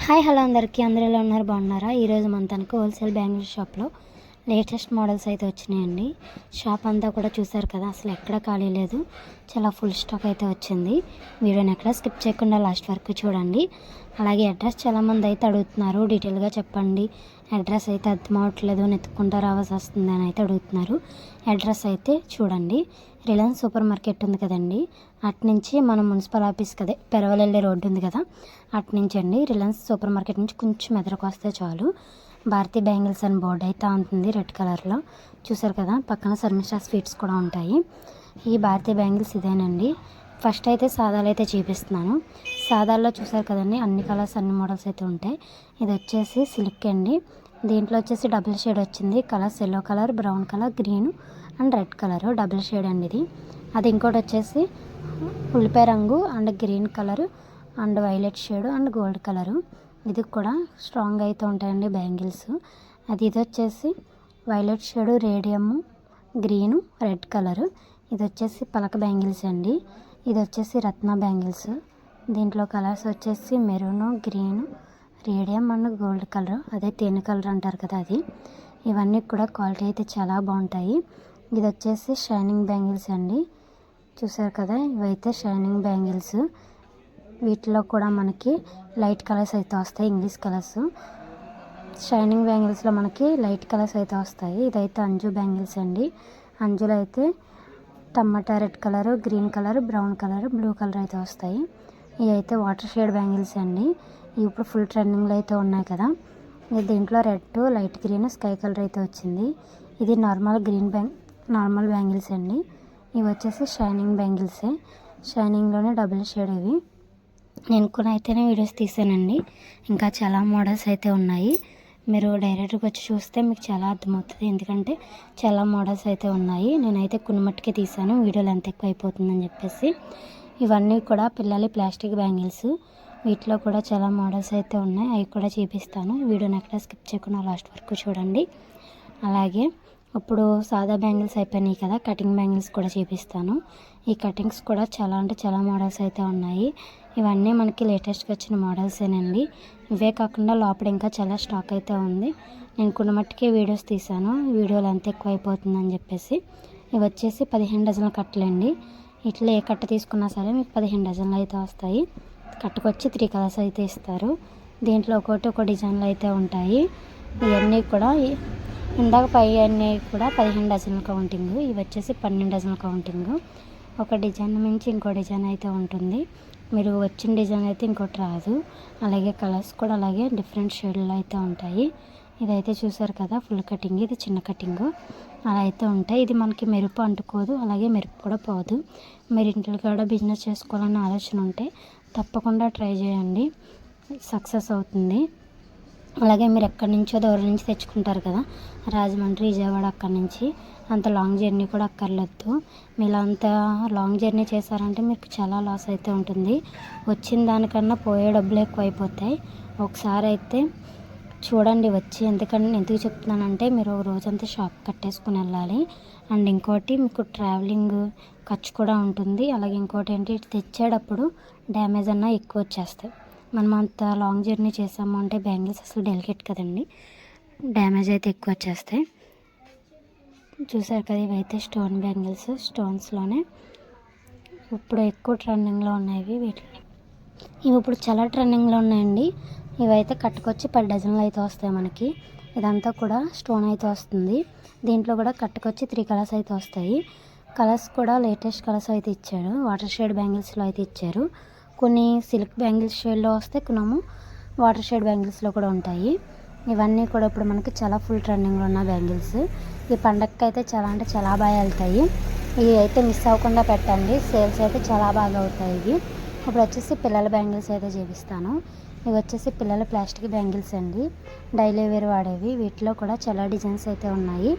Hi hello అందరికీ అందరూ ఎలా ఉన్నారు? బాగున్నారా? ఈరోజు మన తనకు హోల్సేల్ బ్యాంగిల్ షాప్లో లేటెస్ట్ మోడల్స్ అయితే వచ్చినాయండి. షాప్ అంతా కూడా చూసారు కదా అసలు ఎక్కడ ఖాళీ లేదు. చాలా ఫుల్ స్టాక్ అయితే వచ్చింది. వీడియోని ఎక్కడ స్కిప్ చేయకుండా లాస్ట్ వరకు చూడండి. అలాగే అడ్రస్ చాలామంది అయితే అడుగుతున్నారు. డీటెయిల్గా చెప్పండి. అడ్రస్ అయితే అర్థం అవ్వట్లేదు నెత్తుకుంటూ రావాల్సి వస్తుంది అని అయితే అడుగుతున్నారు. అడ్రస్ అయితే చూడండి. రిలయన్స్ సూపర్ మార్కెట్ ఉంది కదండి. అటు నుంచి మన మున్సిపల్ ఆఫీస్ కదే పెరవలెళ్ళే రోడ్డు ఉంది కదా. అటు నుంచి అండి రిలయన్స్ సూపర్ మార్కెట్ నుంచి కొంచెం ఎదురుకు వస్తే చాలు. భారతీ బ్యాంగిల్స్ అని బోర్డు అయితే ఉంటుంది రెడ్ కలర్లో. చూసారు కదా పక్కన శర్మిష్ఠా స్వీట్స్ కూడా ఉంటాయి. ఈ భారతీ బ్యాంగిల్స్ ఇదేనండి. ఫస్ట్ అయితే సాదాలు అయితే చూపిస్తున్నాను. సాదాల్లో చూసారు కదండి అన్ని కలర్స్ అన్ని మోడల్స్ అయితే ఉంటాయి. ఇది వచ్చేసి సిల్క్ అండి. దీంట్లో వచ్చేసి డబుల్ షేడ్ వచ్చింది. Colours yellow colour brown colour green and red colour. Double shade అండి ఇది. అది ఇంకోటి వచ్చేసి ఉల్లిపాయ రంగు and green colour and violet shade and gold colour. ఇది కూడా స్ట్రాంగ్ అయితే ఉంటాయండి బ్యాంగిల్స్. అది ఇది వచ్చేసి violet shade radium green red colour ఇది వచ్చేసి పలక బ్యాంగిల్స్ అండి. ఇది వచ్చేసి రత్న బ్యాంగిల్స్. దీంట్లో కలర్స్ వచ్చేసి maroon green radium and gold colour అదే తేనె కలర్ అంటారు కదా అది. ఇవన్నీ కూడా క్వాలిటీ అయితే చాలా బాగుంటాయి. ఇది వచ్చేసి షైనింగ్ బ్యాంగిల్స్ అండి. చూసారు కదా ఇవైతే షైనింగ్ బ్యాంగిల్స్. వీటిలో కూడా మనకి లైట్ కలర్స్ అయితే వస్తాయి ఇంగ్లీష్ కలర్స్. షైనింగ్ బ్యాంగిల్స్లో మనకి లైట్ కలర్స్ అయితే వస్తాయి. ఇదైతే అంజు బ్యాంగిల్స్ అండి. అంజులో అయితే tomato red colour green colour brown colour blue colour అయితే వస్తాయి. ఇవి అయితే వాటర్ షేడ్ బ్యాంగిల్స్ అండి. ఇవి ఇప్పుడు ఫుల్ ట్రెండింగ్లో అయితే ఉన్నాయి కదా. దీంట్లో red light green sky colour అయితే వచ్చింది. ఇది normal green bang normal bangles అండి. ఇవి వచ్చేసి షైనింగ్ బ్యాంగిల్సే. షైనింగ్లోనే డబుల్ షేడ్ ఇవి. నేను కూడా అయితేనే వీడియోస్ తీసానండి. ఇంకా చాలా మోడల్స్ అయితే ఉన్నాయి. మీరు డైరెక్ట్గా వచ్చి చూస్తే మీకు చాలా అర్థమవుతుంది. ఎందుకంటే చాలా మోడల్స్ అయితే ఉన్నాయి. నేనైతే కొన్ని మట్టుకే తీసాను. వీడియోలు ఎంత ఎక్కువ అయిపోతుందని చెప్పేసి. ఇవన్నీ కూడా పిల్లల ప్లాస్టిక్ బ్యాంగిల్స్. వీటిలో కూడా చాలా మోడల్స్ అయితే ఉన్నాయి. అవి కూడా చూపిస్తాను. వీడియోని ఎక్కడ స్కిప్ చేయకుండా లాస్ట్ వరకు చూడండి. అలాగే ఇప్పుడు సాదా బ్యాంగిల్స్ అయిపోయినాయి కదా కటింగ్ బ్యాంగిల్స్ కూడా చూపిస్తాను. ఈ కటింగ్స్ కూడా చాలా అంటే చాలా మోడల్స్ అయితే ఉన్నాయి. ఇవన్నీ మనకి లేటెస్ట్గా వచ్చిన మోడల్సేనండి ఇవే కాకుండా లోపల ఇంకా చాలా స్టాక్ అయితే ఉంది. నేను కొన్ని మట్టుకే వీడియోస్ తీసాను వీడియోలు అంత ఎక్కువ అయిపోతుందని చెప్పేసి. ఇవి వచ్చేసి పదిహేను డజన్ల కట్టలండి. ఇట్లా ఏ కట్ట తీసుకున్నా సరే మీకు పదిహేను డజన్లు అయితే వస్తాయి. కట్టుకొచ్చి త్రీ కలర్స్ అయితే ఇస్తారు. దీంట్లో ఒకటి ఒక డిజైన్లు అయితే ఉంటాయి. ఇవన్నీ కూడా ఇందాక పై అన్నీ కూడా పదిహేను డజన్ల కౌంటింగ్ ఇవి వచ్చేసి పన్నెండు డజన్ల కౌంటింగ్ ఒక డిజైన్ మించి ఇంకో డిజైన్ అయితే ఉంటుంది. మీరు వచ్చిన డిజైన్ అయితే ఇంకోటి రాదు. అలాగే కలర్స్ కూడా అలాగే డిఫరెంట్ షేడ్లో అయితే ఉంటాయి. ఇదైతే చూసారు కదా ఫుల్ కటింగ్. ఇది చిన్న కటింగు. అలా అయితే ఉంటాయి. ఇది మనకి మెరుపు అంటుకోదు అలాగే మెరుపు కూడా పోదు. మీరు ఇంట్లో కూడా బిజినెస్ చేసుకోవాలన్న ఆలోచన ఉంటే తప్పకుండా ట్రై చేయండి. సక్సెస్ అవుతుంది. అలాగే మీరు ఎక్కడి నుంచో దూరం నుంచి తెచ్చుకుంటారు కదా రాజమండ్రి విజయవాడ అక్కడి నుంచి. అంత లాంగ్ జర్నీ కూడా అక్కర్లేదు. మీరు అంత లాంగ్ జర్నీ చేశారంటే మీకు చాలా లాస్ అయితే ఉంటుంది. వచ్చిన దానికన్నా పోయే డబ్బులు ఎక్కువ అయిపోతాయి ఒకసారి అయితే చూడండి వచ్చి ఎందుకంటే ఎందుకు చెప్తున్నానంటే మీరు ఒక రోజంతా షాప్ కట్టేసుకుని వెళ్ళాలి. అండ్ ఇంకోటి మీకు ట్రావెలింగ్ ఖర్చు కూడా ఉంటుంది. అలాగే ఇంకోటి ఏంటి తెచ్చేటప్పుడు డ్యామేజ్ అన్నా ఎక్కువ వచ్చేస్తాయి. మనం అంత లాంగ్ జర్నీ చేసాము అంటే బ్యాంగిల్స్ అసలు డెలికేట్ కదండి. డ్యామేజ్ అయితే ఎక్కువ వచ్చేస్తాయి. చూసారు కదా ఇవైతే స్టోన్ బ్యాంగిల్స్ స్టోన్స్లోనే. ఇప్పుడు ఎక్కువ ట్రెండింగ్లో ఉన్నాయి వీటిని ఇవి ఇప్పుడు చాలా ట్రెండింగ్లో ఉన్నాయండి. ఇవైతే కట్టుకొచ్చి పది డజన్లు అయితే వస్తాయి మనకి. ఇదంతా కూడా స్టోన్ అయితే వస్తుంది. దీంట్లో కూడా కట్టుకొచ్చి త్రీ కలర్స్ అయితే వస్తాయి. కలర్స్ కూడా లేటెస్ట్ కలర్స్ అయితే ఇచ్చాడు వాటర్ షేడ్ బ్యాంగిల్స్లో అయితే ఇచ్చారు. కొన్ని సిల్క్ బ్యాంగిల్స్ షేడ్లో వస్తే కొనము వాటర్ షేడ్ బ్యాంగిల్స్లో కూడా ఉంటాయి. ఇవన్నీ కూడా ఇప్పుడు మనకి చాలా ఫుల్ ట్రెండింగ్లో ఉన్న బ్యాంగిల్స్. ఈ పండగకి అయితే చాలా అంటే చాలా బాగా వెళ్తాయి. ఇవి అయితే మిస్ అవ్వకుండా పెట్టండి. సేల్స్ అయితే చాలా బాగా అవుతాయి ఇవి. ఇప్పుడు వచ్చేసి పిల్లల బ్యాంగిల్స్ అయితే చూపిస్తాను. ఇవి వచ్చేసి పిల్లల ప్లాస్టిక్ బ్యాంగిల్స్ అండి. డైలీ వేర్ వాడేవి. వీటిలో కూడా చాలా డిజైన్స్ అయితే ఉన్నాయి.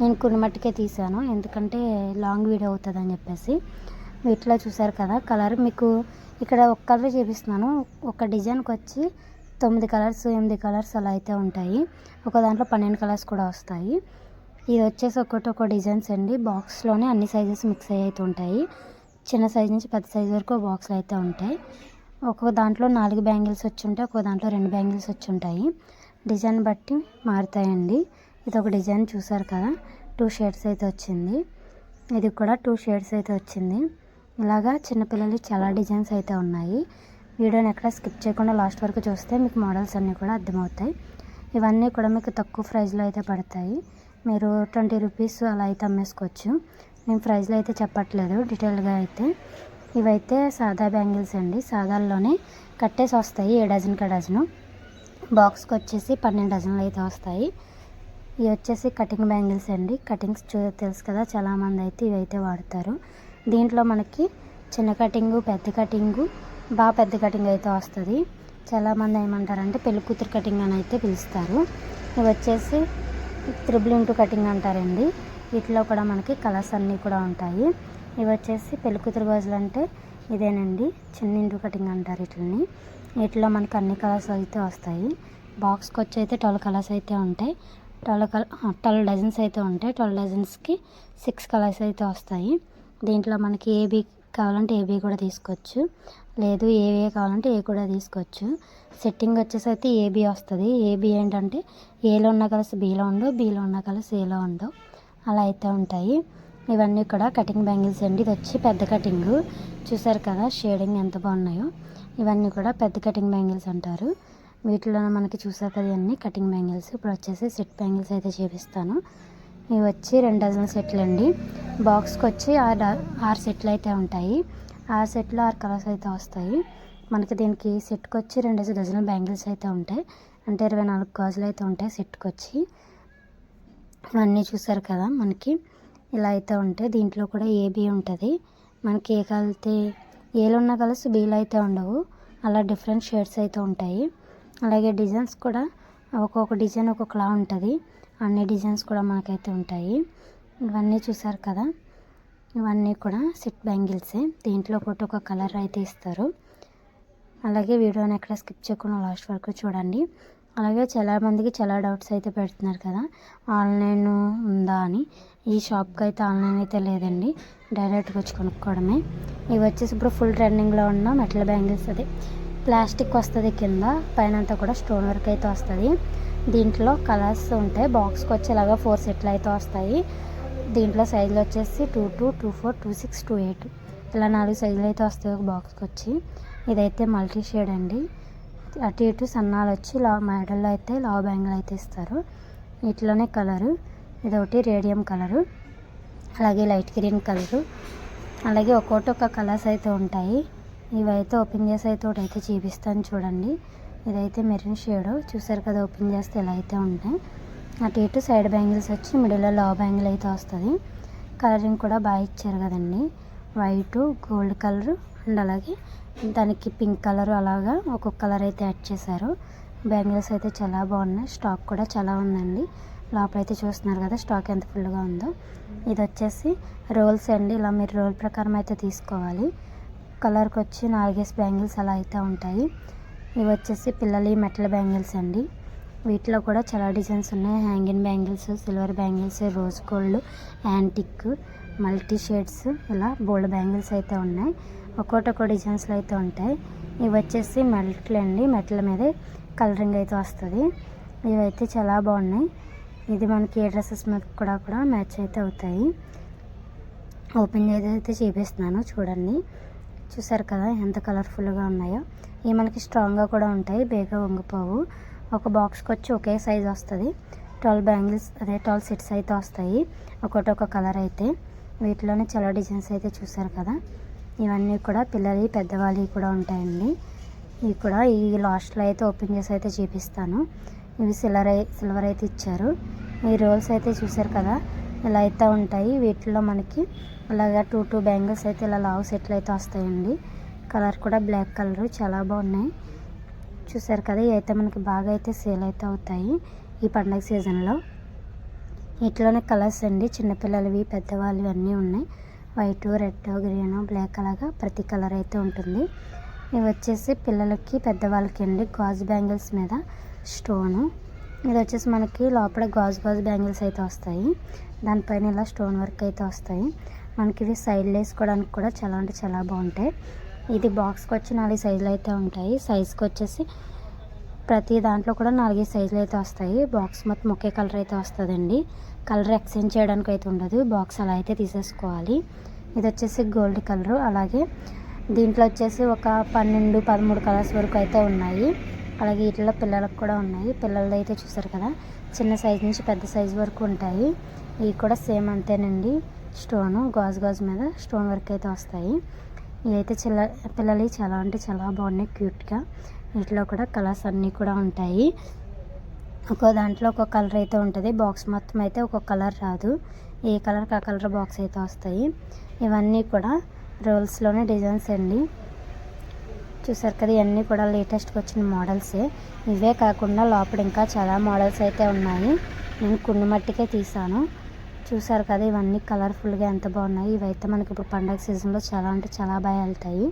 నేను కొన్ని మట్టుకే తీసాను ఎందుకంటే లాంగ్ వీడియో అవుతుందని చెప్పేసి. వీటిలో చూసారు కదా కలర్ మీకు ఇక్కడ ఒక కలర్ చూపిస్తున్నాను. ఒక డిజైన్కి వచ్చి తొమ్మిది కలర్స్ ఎనిమిది కలర్స్ అలా అయితే ఉంటాయి. ఒక దాంట్లో పన్నెండు కలర్స్ కూడా వస్తాయి. ఇది వచ్చేసి ఒకటి ఒక డిజైన్స్ అండి. బాక్స్లోనే అన్ని సైజెస్ మిక్స్ అయ్యి అయితే ఉంటాయి. చిన్న సైజ్ నుంచి పెద్ద సైజ్ వరకు బాక్స్లు అయితే ఉంటాయి. ఒక్కొక్క దాంట్లో నాలుగు బ్యాంగిల్స్ వచ్చి ఉంటాయి. ఒక్కొక్క దాంట్లో రెండు బ్యాంగిల్స్ వచ్చి ఉంటాయి. డిజైన్ బట్టి మారుతాయండి. ఇది ఒక డిజైన్ చూసారు కదా? టూ షేడ్స్ అయితే వచ్చింది. ఇది కూడా టూ షేడ్స్ అయితే వచ్చింది. ఇలాగా చిన్నపిల్లలు చాలా డిజైన్స్ అయితే ఉన్నాయి. వీడియోని ఎక్కడ స్కిప్ చేయకుండా లాస్ట్ వరకు చూస్తే మీకు మోడల్స్ అన్నీ కూడా అర్థమవుతాయి. ఇవన్నీ కూడా మీకు తక్కువ ప్రైస్లో అయితే పడతాయి. మీరు ట్వంటీ రూపీస్ అలా అయితే అమ్మేసుకోవచ్చు. నేను ప్రైస్లో అయితే చెప్పట్లేదు డీటెయిల్గా అయితే. ఇవైతే సాదా బ్యాంగిల్స్ అండి. సాదాల్లోనే కట్టేసి వస్తాయి ఏ డజన్కి డజను. బాక్స్కి వచ్చేసి పన్నెండు డజన్లు అయితే వస్తాయి. ఇవి వచ్చేసి కటింగ్ బ్యాంగిల్స్ అండి. కటింగ్స్ చూ తెలుసు కదా చాలామంది అయితే ఇవి అయితే వాడతారు. దీంట్లో మనకి చిన్న కటింగు పెద్ద కటింగు బాగా పెద్ద కటింగ్ అయితే వస్తుంది. చాలామంది ఏమంటారంటే పెళ్ళి కూతురు కటింగ్ అని అయితే పిలుస్తారు. ఇవి వచ్చేసి త్రిబుల్ ఇంటూ కటింగ్ అంటారండి. వీటిలో కూడా మనకి కలర్స్ అన్నీ కూడా ఉంటాయి. ఇవి వచ్చేసి పెళ్ళి కూతురు గాజులు అంటే ఇదేనండి. చిన్న ఇంటూ కటింగ్ అంటారు వీటిని వీటిలో మనకి అన్ని కలర్స్ అయితే వస్తాయి. బాక్స్కి వచ్చి అయితే ట్వెల్వ్ కలర్స్ అయితే ఉంటాయి. ట్వెల్వ్ కలర్ ట్వెల్వ్ డజన్స్ అయితే ఉంటాయి. ట్వెల్వ్ డజన్స్కి సిక్స్ కలర్స్ అయితే వస్తాయి. దీంట్లో మనకి ఏబీ కావాలంటే ఏబీ కూడా తీసుకోవచ్చు. లేదు ఏవే కావాలంటే ఏ కూడా తీసుకోవచ్చు. సెట్టింగ్ వచ్చేసి అయితే ఏబీ వస్తుంది. ఏబీ ఏంటంటే ఏలో ఉన్న కలర్స్ బీలో ఉండవు బీలో ఉన్న కలర్స్ ఏలో ఉండవు. అలా అయితే ఉంటాయి. ఇవన్నీ కూడా కటింగ్ బ్యాంగిల్స్ అండి. ఇది వచ్చి పెద్ద కటింగ్. చూసారు కదా షేడింగ్ ఎంత బాగున్నాయో. ఇవన్నీ కూడా పెద్ద కటింగ్ బ్యాంగిల్స్ అంటారు. వీటిలో మనకి చూసారు కదా ఇవన్నీ కటింగ్ బ్యాంగిల్స్. ఇప్పుడు వచ్చేసి సెట్ బ్యాంగిల్స్ అయితే చూపిస్తాను. ఇవి వచ్చి రెండు డజన్ సెట్లు అండి. బాక్స్కి వచ్చి ఆరు ఆరు సెట్లు అయితే ఉంటాయి. ఆరు సెట్లు ఆరు కలర్స్ అయితే వస్తాయి. మనకి దీనికి సెట్కి వచ్చి రెండు డజన్ బ్యాంగిల్స్ అయితే ఉంటాయి. అంటే ఇరవై నాలుగు గాజులు అయితే ఉంటాయి సెట్కి వచ్చి. ఇవన్నీ చూసారు కదా మనకి. ఇలా అయితే ఉంటాయి దీంట్లో కూడా ఏబీ ఉంటుంది. మనకి ఏ కలితే ఏలో ఉన్న కలర్స్ బీలు అయితే ఉండవు. అలా డిఫరెంట్ షేడ్స్ అయితే ఉంటాయి. అలాగే డిజైన్స్ కూడా ఒక్కొక్క డిజైన్ ఒక్కొక్కలా ఉంటుంది. అన్ని డిజైన్స్ కూడా మనకైతే ఉంటాయి. ఇవన్నీ చూసారు కదా? ఇవన్నీ కూడా సెట్ బ్యాంగిల్సే. దీంట్లో ఒకటి ఒక కలర్ అయితే ఇస్తారు. అలాగే వీడియోని ఎక్కడ స్కిప్ చేయకుండా లాస్ట్ వరకు చూడండి. అలాగే చాలామందికి చాలా డౌట్స్ అయితే పెడుతున్నారు కదా? ఆన్లైన్ ఉందా అని. ఈ షాప్కి అయితే ఆన్లైన్ అయితే లేదండి. డైరెక్ట్గా వచ్చి కొనుక్కోవడమే. ఇవి వచ్చేసి ఇప్పుడు ఫుల్ ట్రెండింగ్లో ఉన్న మెటల్ బ్యాంగిల్స్ అది. ప్లాస్టిక్ వస్తుంది కింద పైన అంతా కూడా స్టోన్ వర్క్ అయితే వస్తుంది. దీంట్లో కలర్స్ ఉంటాయి. బాక్స్కి వచ్చేలాగా ఫోర్ సెట్లు అయితే వస్తాయి. దీంట్లో సైజులు వచ్చేసి two two two four two six two eight. ఇలా నాలుగు సైజులు అయితే వస్తాయి ఒక బాక్స్కి వచ్చి. ఇదైతే మల్టీ షేడ్ అండి. అటు ఇటు సన్నాలు వచ్చి లా మెడల్లో అయితే లావ్ బ్యాంగిల్ అయితే ఇస్తారు. వీటిలోనే కలరు. ఇదొకటి రేడియం కలరు. అలాగే లైట్ గ్రీన్ కలరు. అలాగే ఒక్కొక్కటి ఒక కలర్స్ అయితే ఉంటాయి. ఇవైతే ఓపెన్ చేసి అయితే ఒకటి అయితే చూపిస్తాను చూడండి. ఇదైతే మెరూన్ షేడ్. చూసారు కదా ఓపెన్ చేస్తే ఇలా అయితే ఉంటాయి. అటు ఇటు సైడ్ బ్యాంగిల్స్ వచ్చి మిడిల్లో లా బ్యాంగిల్ అయితే వస్తుంది. కలరింగ్ కూడా బాగా ఇచ్చారు కదండి. వైట్ గోల్డ్ కలర్ అండ్ అలాగే దానికి పింక్ కలర్ అలాగా ఒక్కొక్క కలర్ అయితే యాడ్ చేశారు. బ్యాంగిల్స్ అయితే చాలా బాగున్నాయి. స్టాక్ కూడా చాలా ఉందండి. లోపల అయితే చూస్తున్నారు కదా స్టాక్ ఎంత ఫుల్గా ఉందో. ఇది వచ్చేసి రోల్స్ అండి. ఇలా మీరు రోల్ ప్రకారం అయితే తీసుకోవాలి. కలర్కి వచ్చి నాలుగేసి బ్యాంగిల్స్ అలా అయితే ఉంటాయి. ఇవి వచ్చేసి పిల్లలి మెటల్ బ్యాంగిల్స్ అండి. వీటిలో కూడా చాలా డిజైన్స్ ఉన్నాయి. Hanging bangles silver bangles rose gold antique multi shades ఇలా బోల్డ్ బ్యాంగిల్స్ అయితే ఉన్నాయి. ఒక్కొక్కటి ఒక్కో డిజైన్స్లో అయితే ఉంటాయి. ఇవి వచ్చేసి మెటల్ అండి. మెటల్ మీదే కలరింగ్ అయితే వస్తుంది. ఇవైతే చాలా బాగున్నాయి. ఇది మనకి ఏ డ్రెస్సెస్ మీద కూడా కూడా మ్యాచ్ అయితే అవుతాయి. ఓపెన్ చేసి అయితే చూపిస్తున్నాను. చూడండి. చూసారు కదా ఎంత కలర్ఫుల్గా ఉన్నాయో. ఇవి మనకి స్ట్రాంగ్గా కూడా ఉంటాయి బేగా వంగిపోవు. ఒక బాక్స్కి వచ్చి ఒకే సైజ్ వస్తుంది. ట్వెల్వ్ బ్యాంగిల్స్ అదే ట్వెల్వ్ సెట్స్ అయితే వస్తాయి. ఒకటి ఒక కలర్ అయితే. వీటిలోనే చాలా డిజైన్స్ అయితే చూసారు కదా. ఇవన్నీ కూడా పిల్లలు పెద్దవాళ్ళవి కూడా ఉంటాయండి. ఇవి కూడా ఈ లాస్ట్లో అయితే ఓపెన్ చేసి అయితే చూపిస్తాను. ఇవి సిల్వర్ సిల్వర్ అయితే ఇచ్చారు. ఈ రోల్స్ అయితే చూసారు కదా. ఇలా అయితే ఉంటాయి. వీటిలో మనకి అలాగా టూ టూ బ్యాంగిల్స్ అయితే ఇలా లావు సెట్లు అయితే వస్తాయండి. కలర్ కూడా బ్లాక్ కలర్ చాలా బాగున్నాయి. చూసారు కదా ఇవైతే మనకి బాగా అయితే సేల్ అయితే అవుతాయి ఈ పండగ సీజన్లో. వీటిలోనే కలర్స్ అండి చిన్నపిల్లలవి పెద్దవాళ్ళవి అన్నీ ఉన్నాయి. వైట్ రెడ్ గ్రీన్ బ్లాక్ అలాగా ప్రతి కలర్ అయితే ఉంటుంది. ఇవి వచ్చేసి పిల్లలకి పెద్దవాళ్ళకి అండి గాజు బ్యాంగిల్స్ మీద స్టోను. ఇది వచ్చేసి మనకి లోపల గాజు గాజు బ్యాంగిల్స్ అయితే వస్తాయి. దానిపైన ఇలా స్టోన్ వర్క్ అయితే వస్తాయి. మనకి ఇవి సైడ్ వేసుకోవడానికి కూడా చాలా అంటే చాలా బాగుంటాయి. ఇది బాక్స్కి వచ్చి నాలుగు సైజులు అయితే ఉంటాయి. సైజ్కి వచ్చేసి ప్రతి దాంట్లో కూడా నాలుగు సైజులు అయితే వస్తాయి. బాక్స్ మొత్తం ఒకే కలర్ అయితే వస్తుందండి. కలర్ ఎక్స్చేంజ్ చేయడానికి అయితే ఉండదు. బాక్స్ అలా అయితే తీసేసుకోవాలి. ఇది వచ్చేసి గోల్డ్ కలర్. అలాగే దీంట్లో వచ్చేసి ఒక పన్నెండు పదమూడు కలర్స్ వరకు అయితే ఉన్నాయి. అలాగే వీటిలో పిల్లలకు కూడా ఉన్నాయి. పిల్లలది అయితే చూసారు కదా? చిన్న సైజు నుంచి పెద్ద సైజు వరకు ఉంటాయి. ఇవి కూడా సేమ్ అంతేనండి. స్టోను గాజు గాజు మీద స్టోన్ వర్క్ అయితే వస్తాయి. ఇదైతే చిల్ల పిల్లలు చాలా అంటే చాలా బాగున్నాయి క్యూట్గా. వీటిలో కూడా కలర్స్ అన్నీ కూడా ఉంటాయి. ఒక్కో దాంట్లో ఒక్కో కలర్ అయితే ఉంటుంది. బాక్స్ మొత్తం అయితే ఒక్కొక్క కలర్ రాదు. ఏ కలర్కి ఆ కలర్ బాక్స్ అయితే వస్తాయి. ఇవన్నీ కూడా రోల్స్లోనే డిజైన్స్ అండి. చూసారు కదా ఇవన్నీ కూడా లేటెస్ట్గా వచ్చిన మోడల్సే ఇవే కాకుండా లోపల ఇంకా చాలా మోడల్స్ అయితే ఉన్నాయి. నేను కొన్ని మట్టికే తీసాను. చూసారు కదా ఇవన్నీ కలర్ఫుల్గా ఎంత బాగున్నాయి. ఇవైతే మనకి ఇప్పుడు పండగ సీజన్లో చాలా అంటే చాలా బాగా వెళ్తాయి.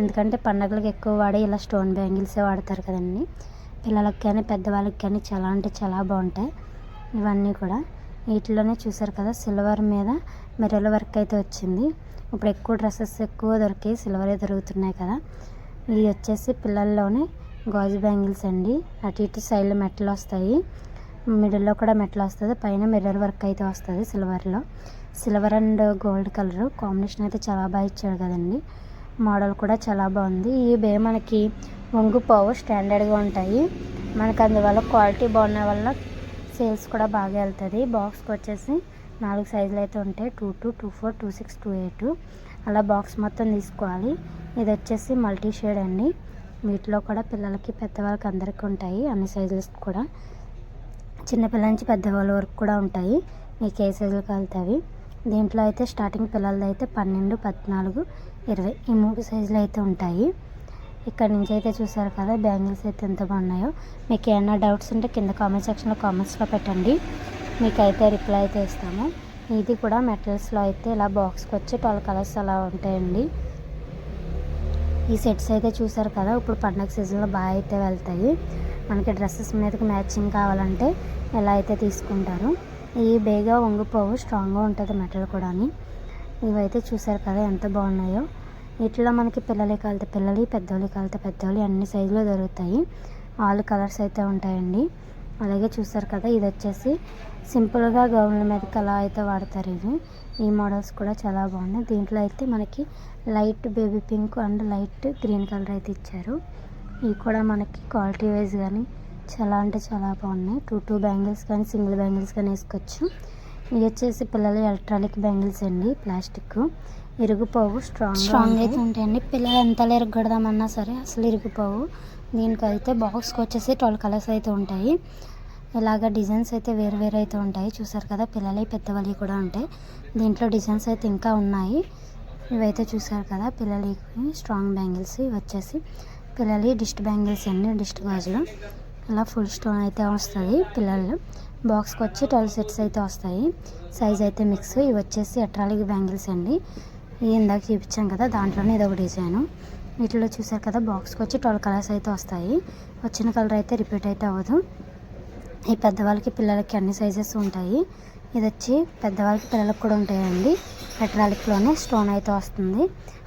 ఎందుకంటే పండగలకు ఎక్కువ వాడే ఇలా స్టోన్ బ్యాంగిల్సే వాడతారు కదండి. పిల్లలకి కానీ పెద్దవాళ్ళకి కానీ చాలా అంటే చాలా బాగుంటాయి ఇవన్నీ కూడా. వీటిలోనే చూసారు కదా సిల్వర్ మీద మెరల్ వర్క్ అయితే వచ్చింది. ఇప్పుడు ఎక్కువ డ్రెస్సెస్ ఎక్కువ దొరికాయి సిల్వరే దొరుకుతున్నాయి కదా. ఇవి వచ్చేసి పిల్లల్లోనే గాజు బ్యాంగిల్స్ అండి. అటు ఇటు సైడ్లో మెట్లు వస్తాయి. మిడిల్లో కూడా మెట్ల వస్తుంది. పైన మిర్రర్ వర్క్ అయితే వస్తుంది సిల్వర్లో. Silver and gold colour. Combination అయితే చాలా బాగా ఇచ్చాడు కదండి. మోడల్ కూడా చాలా బాగుంది. ఈ బే మనకి వంగిపోవు స్టాండర్డ్గా ఉంటాయి. మనకు అందువల్ల క్వాలిటీ బాగున్న వల్ల సేల్స్ కూడా బాగా వెళ్తుంది. బాక్స్కి వచ్చేసి నాలుగు సైజులు అయితే ఉంటాయి. Two two two four two six two eight. అలా బాక్స్ మొత్తం తీసుకోవాలి. ఇది వచ్చేసి మల్టీ షేడ్ అండి. వీటిలో కూడా పిల్లలకి పెద్దవాళ్ళకి అందరికీ ఉంటాయి. అన్ని సైజులు కూడా. చిన్నపిల్లల నుంచి పెద్దవాళ్ళ వరకు కూడా ఉంటాయి. మీకు ఏ సైజులు కలుగుతాయి దీంట్లో అయితే స్టార్టింగ్ పిల్లలది అయితే పన్నెండు పద్నాలుగు ఇరవై ఈ మూడు సైజులు అయితే ఉంటాయి. ఇక్కడ నుంచి అయితే చూసారు కదా బ్యాంగిల్స్ అయితే ఎంత బాగున్నాయో. మీకు ఏమైనా డౌట్స్ ఉంటే కింద కామెంట్ సెక్షన్లో కామెంట్స్లో పెట్టండి. మీకు అయితే రిప్లై అయితే ఇస్తాము. ఇది కూడా మెటల్స్లో అయితే ఇలా బాక్స్కి వచ్చి ట్వెల్వ్ కలర్స్ అలా ఉంటాయండి. ఈ సెట్స్ అయితే చూసారు కదా ఇప్పుడు పండగ సీజన్లో బాగా అయితే వెళ్తాయి. మనకి డ్రెస్సెస్ మీదకి మ్యాచింగ్ కావాలంటే ఎలా అయితే తీసుకుంటారో ఇవి బేగా వంగిపోవు స్ట్రాంగ్గా ఉంటుంది మెటల్ కూడా ఇవైతే చూసారు కదా ఎంత బాగున్నాయో. ఇట్లా మనకి పిల్లలే కాలితే పిల్లలు పెద్దోళ్ళకి కాలితే పెద్దోళ్ళు అన్ని సైజులో దొరుకుతాయి. ఆల్ కలర్స్ అయితే ఉంటాయండి. అలాగే చూసారు కదా ఇది వచ్చేసి సింపుల్గా గౌన్ల మీదకి అలా అయితే వాడతారు ఇవి ఈ మోడల్స్ కూడా చాలా బాగున్నాయి. దీంట్లో అయితే మనకి light baby pink and light green colour అయితే ఇచ్చారు. ఇవి కూడా మనకి క్వాలిటీ వైజ్ కానీ చాలా అంటే చాలా బాగున్నాయి. టూ టూ బ్యాంగిల్స్ కానీ సింగిల్ బ్యాంగిల్స్ కానీ వేసుకోవచ్చు. ఇవి వచ్చేసి పిల్లలు ఎలక్ట్రానిక్ బ్యాంగిల్స్ అండి ప్లాస్టిక్. ఇరిగిపోవు స్ట్రాంగ్ స్ట్రాంగ్ అయితే ఉంటాయండి. పిల్లలు ఎంతలో ఇరగొడదామన్నా సరే అసలు ఇరిగిపోవు. దీనికి అయితే బాక్స్కి వచ్చేసి ట్వెల్వ్ కలర్స్ అయితే ఉంటాయి. ఇలాగ డిజైన్స్ అయితే వేరు వేరు అయితే ఉంటాయి. చూసారు కదా పిల్లలు పెద్దవాళ్ళవి కూడా ఉంటాయి. దీంట్లో డిజైన్స్ అయితే ఇంకా ఉన్నాయి. ఇవైతే చూసారు కదా పిల్లలకి స్ట్రాంగ్ బ్యాంగిల్స్ ఇవి వచ్చేసి. పిల్లలు డిస్ట్ బ్యాంగిల్స్ అండి డిస్ట్ గాజులు. ఇలా ఫుల్ స్టోన్ అయితే వస్తుంది పిల్లలు బాక్స్కి వచ్చి ట్వెల్వ్ సెట్స్ అయితే వస్తాయి. సైజ్ అయితే మిక్స్. ఇవి వచ్చేసి అట్రాలిక్ బ్యాంగిల్స్ అండి. ఇవి ఇందాక చూపించాం కదా దాంట్లోనే ఇది ఒక డిజైను. వీటిలో చూసారు కదా బాక్స్కి వచ్చి ట్వెల్వ్ కలర్స్ అయితే వస్తాయి. వచ్చిన కలర్ అయితే రిపీట్ అయితే అవ్వదు. ఈ పెద్దవాళ్ళకి పిల్లలకి అన్ని సైజెస్ ఉంటాయి. ఇది వచ్చి పెద్దవాళ్ళకి పిల్లలకు కూడా ఉంటాయండి. ఎట్రాలిక్లోనే స్టోన్ అయితే వస్తుంది.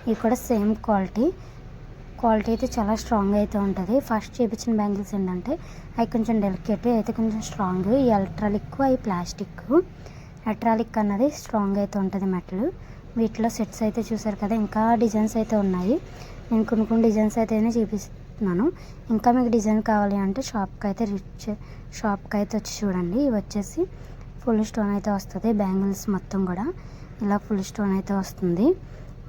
ఇవి కూడా సేమ్ క్వాలిటీ. క్వాలిటీ అయితే చాలా స్ట్రాంగ్ అయితే ఉంటుంది. ఫస్ట్ చేపించిన బ్యాంగిల్స్ ఏంటంటే అవి కొంచెం డెలికేట్ అయితే కొంచెం స్ట్రాంగ్. ఈ ఎలక్ట్రాలిక్ అవి ప్లాస్టిక్. ఎలక్ట్రాలిక్ అన్నది స్ట్రాంగ్ అయితే ఉంటుంది మెటల్. వీటిలో సెట్స్ అయితే చూసారు కదా ఇంకా డిజైన్స్ అయితే ఉన్నాయి. నేను కొన్ని కొన్ని డిజైన్స్ అయితే చూపిస్తున్నాను. ఇంకా మీకు డిజైన్ కావాలి అంటే షాప్కి అయితే రిచ్ షాప్కి అయితే వచ్చి చూడండి. ఇవి వచ్చేసి ఫుల్ స్టోన్ అయితే వస్తుంది బ్యాంగిల్స్ మొత్తం కూడా. ఇలా ఫుల్ స్టోన్ అయితే వస్తుంది.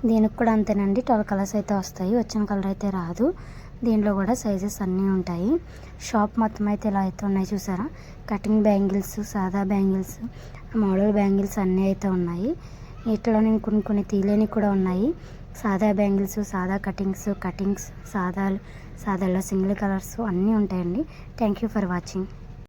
దీనికి కూడా అంతేనండి. ట్వెల్వ్ కలర్స్ అయితే వస్తాయి. వచ్చిన కలర్ అయితే రాదు. దీంట్లో కూడా సైజెస్ అన్నీ ఉంటాయి. షాప్ మొత్తం అయితే ఇలా అయితే ఉన్నాయి చూసారా? కటింగ్ బ్యాంగిల్స్ సాదా బ్యాంగిల్స్ మోడల్ బ్యాంగిల్స్ అన్నీ అయితే ఉన్నాయి. వీటిలో నేను కొన్ని కొన్ని తీలేని కూడా ఉన్నాయి. సాదా బ్యాంగిల్స్ సాదా కటింగ్స్ కటింగ్స్ సాదాలు సాదాల్లో సింగిల్ కలర్స్ అన్నీ ఉంటాయండి. Thank you for watching.